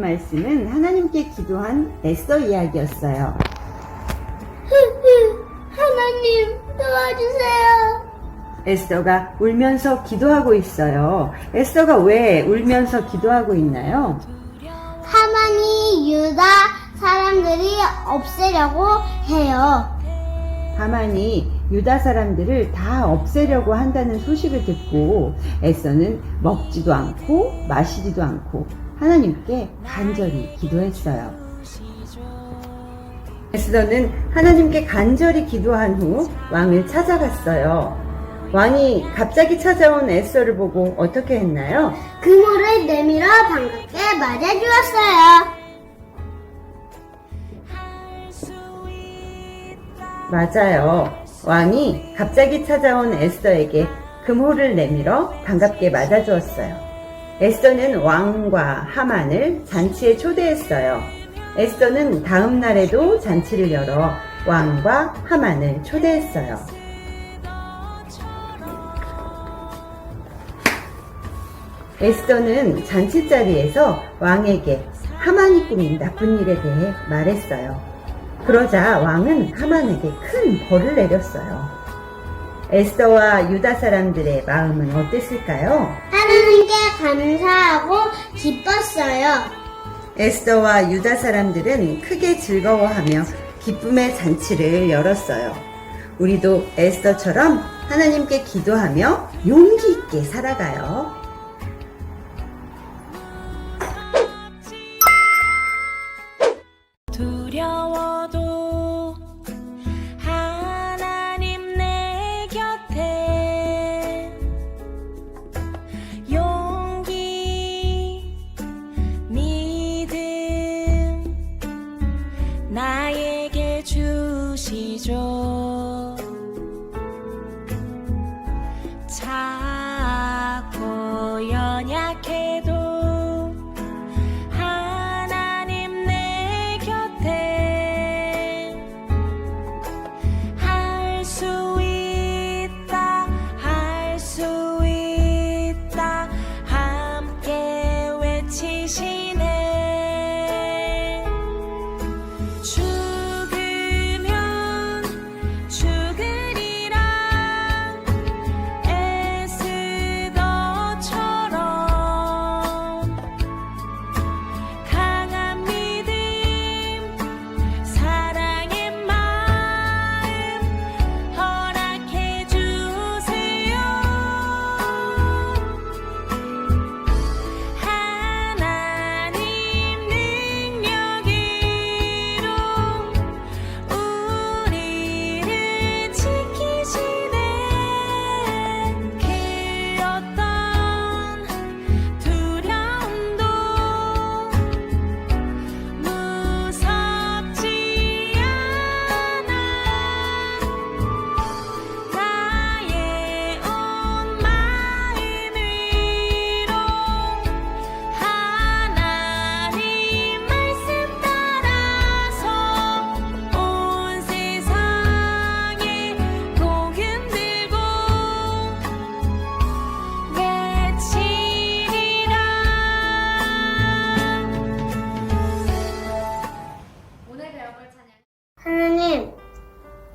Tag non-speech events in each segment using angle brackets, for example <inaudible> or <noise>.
말씀은 하나님께 기도한 에스더 이야기였어요. <laughs> 하나님 도와주세요. 에스더가 울면서 기도하고 있어요. 에스더가 왜 울면서 기도하고 있나요? 하만이 유다 사람들이 없애려고 해요. 하만이 유다 사람들을 다 없애려고 한다는 소식을 듣고 에스더는 먹지도 않고 마시지도 않고 하나님께 간절히 기도했어요. 에스더는 하나님께 간절히 기도한 후 왕을 찾아갔어요. 왕이 갑자기 찾아온 에스더를 보고 어떻게 했나요? 그물을 내밀어 반갑게 맞아주었어요. 맞아요. 왕이 갑자기 찾아온 에스더에게 금호를 내밀어 반갑게 맞아주었어요. 에스더는 왕과 하만을 잔치에 초대했어요. 에스더는 다음 날에도 잔치를 열어 왕과 하만을 초대했어요. 에스더는 잔치 자리에서 왕에게 하만이 꾸민 나쁜 일에 대해 말했어요. 그러자 왕은 하만에게 큰 벌을 내렸어요. 에스더와 유다 사람들의 마음은 어땠을까요? 하나님께 감사하고 기뻤어요. 에스더와 유다 사람들은 크게 즐거워하며 기쁨의 잔치를 열었어요. 우리도 에스더처럼 하나님께 기도하며 용기 있게 살아가요. 주시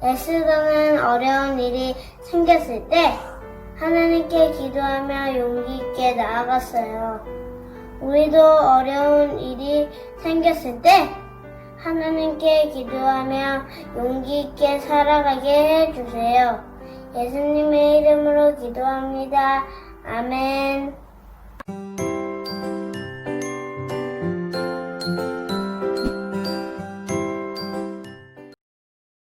에스더는 어려운 일이 생겼을 때 하나님께 기도하며 용기 있게 나아갔어요. 우리도 어려운 일이 생겼을 때 하나님께 기도하며 용기 있게 살아가게 해주세요. 예수님의 이름으로 기도합니다. 아멘.